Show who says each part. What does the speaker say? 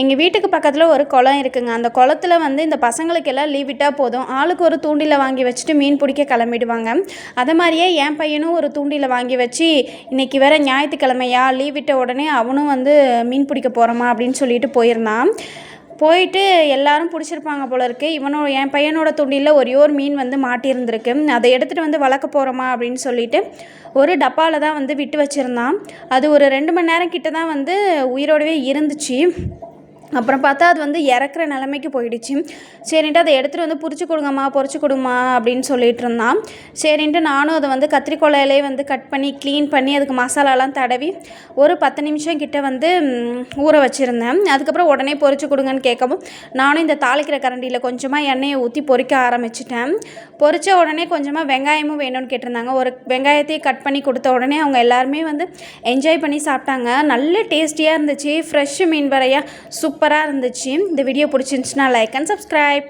Speaker 1: எங்கள் வீட்டுக்கு பக்கத்தில் ஒரு குளம் இருக்குங்க. அந்த குளத்துல வந்து இந்த பசங்களுக்கெல்லாம் லீவ் விட்டால் போதும். ஆளுக்கு ஒரு தூண்டில வாங்கி வச்சுட்டு மீன் பிடிக்க கிளம்பிடுவாங்க. அதை மாதிரியே என் பையனும் ஒரு தூண்டில வாங்கி வச்சு இன்றைக்கி வேற ஞாயிற்றுக்கிழமையா லீவ் விட்ட உடனே அவனும் வந்து மீன் பிடிக்க போகிறோமா அப்படின்னு சொல்லிட்டு போயிருந்தான். போயிட்டு எல்லாரும் பிடிச்சிருப்பாங்க போல இருக்கு. இவனோட என் பையனோட துண்டியில் ஒரே ஒரு மீன் வந்து மாட்டியிருந்திருக்கு. அதை எடுத்துகிட்டு வந்து வளர்க்க போகிறோமா அப்படின்னு சொல்லிட்டு ஒரு டப்பாவில் தான் வந்து விட்டு வச்சுருந்தான். அது ஒரு ரெண்டு மணி நேரம் கிட்ட தான் வந்து உயிரோடவே இருந்துச்சு. அப்புறம் பார்த்தா அது வந்து இறக்குற நிலமைக்கு போயிடுச்சு. சரின்ட்டு அதை எடுத்துகிட்டு வந்து பொரிச்சு கொடுங்கம்மா பொரிச்சு கொடுமா அப்படின்னு சொல்லிட்டு இருந்தான். சரின்ட்டு நானும் அதை வந்து கத்திரிக்கோலையிலே வந்து கட் பண்ணி க்ளீன் பண்ணி அதுக்கு மசாலாலாம் தடவி ஒரு பத்து நிமிஷம் கிட்டே வந்து ஊற வச்சுருந்தேன். அதுக்கப்புறம் உடனே பொறிச்சு கொடுங்கன்னு கேட்கவும் நானும் இந்த தாளிக்கிற கரண்டியில் கொஞ்சமாக எண்ணெயை ஊற்றி பொறிக்க ஆரம்பிச்சிட்டேன். பொரிச்ச உடனே கொஞ்சமாக வெங்காயமும் வேணும்னு கேட்டிருந்தாங்க. ஒரு வெங்காயத்தையும் கட் பண்ணி கொடுத்த உடனே அவங்க எல்லாருமே வந்து என்ஜாய் பண்ணி சாப்பிட்டாங்க. நல்ல டேஸ்டியாக இருந்துச்சு. ஃப்ரெஷ் மீன் வரையா சூப்பராக இருந்துச்சு. இந்த வீடியோ பிடிச்சிருந்துச்சுன்னா லைக் அண்ட் சப்ஸ்கிரைப்